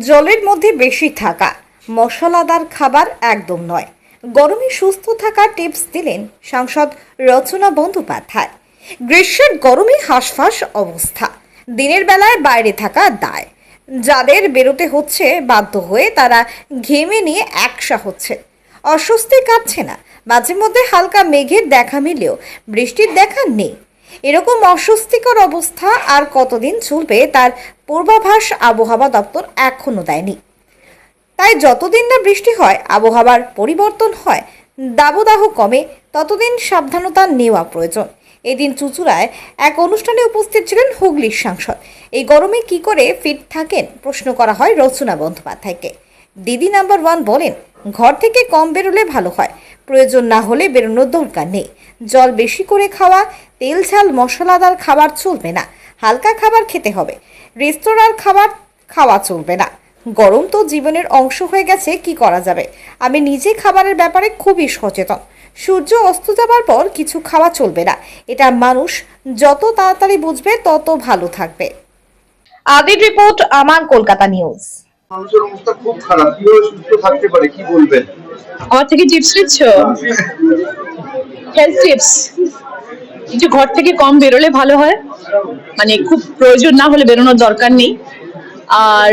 জলের মধ্যে বেশি থাকা। মশলাদার খাবার একদম নয়। গরমে সুস্থ থাকার টিপস দিলেন সাংসদ রচনা বন্দ্যোপাধ্যায়। গ্রীষ্মের গরমে হাঁসফাঁস অবস্থা। দিনের বেলায় বাইরে থাকা দায়। যাদের বেরোতে হচ্ছে বাধ্য হয়ে তারা ঘেমে নিয়ে একসা হচ্ছে। অস্বস্তি কাটছে না। মাঝে মধ্যে হালকা মেঘের দেখা মিলেও বৃষ্টির দেখা নেই। এরকম অস্বস্তিকর অবস্থা আর কতদিন চলবে তার পূর্বাভাস আবহাওয়া দপ্তর এখনও দেয়নি। তাই যতদিন না বৃষ্টি হয়, আবহাওয়ার পরিবর্তন হয়, দাবদাহ কমে, ততদিন সাবধানতা নেওয়া প্রয়োজন। এদিন চুচুড়ায় এক অনুষ্ঠানে উপস্থিত ছিলেন হুগলির সাংসদ। এই গরমে কি করে ফিট থাকেন? প্রশ্ন করা হয় রচনা বন্দ্যোপাধ্যায়কে। দিদি নাম্বার ওয়ান বলেন, ঘর থেকে কম বেরোলে ভালো হয়। প্রয়োজন না হলে বেরোনোর দরকার নেই। জল বেশি করে খাওয়া তেল ঝাল মশলাদার খাবার চলবে না। হালকা খাবার খেতে হবে। রেস্তোরাঁর খাবার খাওয়া চলবে না। গরম তো জীবনের অংশ হয়ে গেছে কি করা যাবে? আমি নিজে খাবারের ব্যাপারে খুবই সচেতন। সূর্য অস্ত যাবার পর কিছু খাওয়া চলবে না। এটা মানুষ যত তাড়াতাড়ি বুঝবে তত ভালো থাকবে। আদির রিপোর্ট আমার কলকাতা নিউজ। মানুষের অবস্থা খুব খারাপ। কীভাবে সুস্থ থাকতে পারে কি বলবেন? আমার থেকে চিপস নিচ্ছ? হেলথ টিপস কিছু ঘর থেকে কম বেরোলে ভালো হয়। মানে খুব প্রয়োজন না হলে বেরোনোর দরকার নেই। আর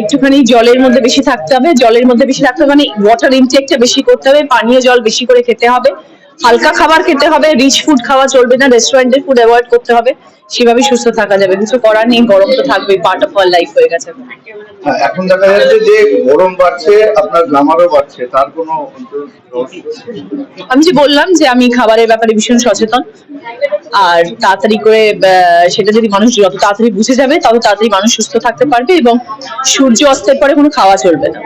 একটুখানি জলের মধ্যে বেশি থাকতে হবে। জলের মধ্যে বেশি থাকতে হবে মানে ওয়াটার ইনটেকটা বেশি করতে হবে, পানীয় জল বেশি করে খেতে হবে। হালকা খাবার খেতে হবে রিচ ফুড খাওয়া চলবে না রেস্টুরেন্টের ফুড অ্যাভয়েড করতে হবে সেভাবে সুস্থ থাকা যাবে। কিছু করার নেই গরম তো থাকবেই পার্ট অফ আর লাইফ হয়ে গেছে। হ্যাঁ, এখন দেখা যাচ্ছে যে গরম বাড়ছে আপনার গ্লামারও বাড়ছে তার কোনো আমি যে বললাম যে আমি খাবারের ব্যাপারে ভীষণ সচেতন আর তাড়াতাড়ি করে সেটা যদি মানুষ যত তাড়াতাড়ি বুঝে যাবে তত তাড়াতাড়ি মানুষ সুস্থ থাকতে পারবে এবং সূর্য অস্তের পরে কোনো খাওয়া চলবে না।